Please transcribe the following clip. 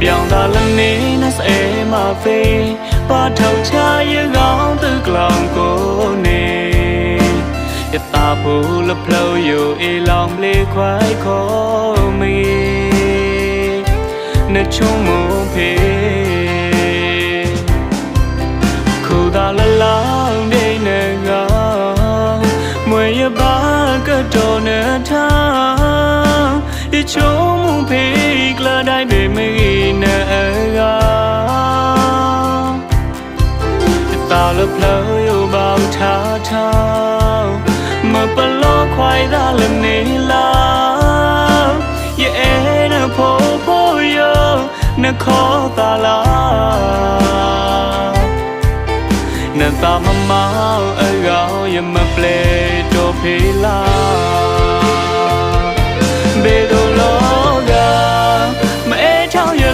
ပြောင်းတာလည်းနေနဲ့စဲမဖေးပါထောက်ချရကောင်းသူကလောင်ကိုနေရတာဘူးလဖလို့ယူအေလောင်လေးခွိုက်ခေါ်မီနဲ့ချုံမဖေးခုသာလလောင်နေနဲ့ငါမွေရပါကတော့နဲ့ထားဒီ លើផ្លូវយោបោថាថាមើបលោខ្វាយដល់លំនេះឡាយេអេណពោពោយោណខតាឡាណតាមម៉ៅអើយោយមផ្លេតូភីឡា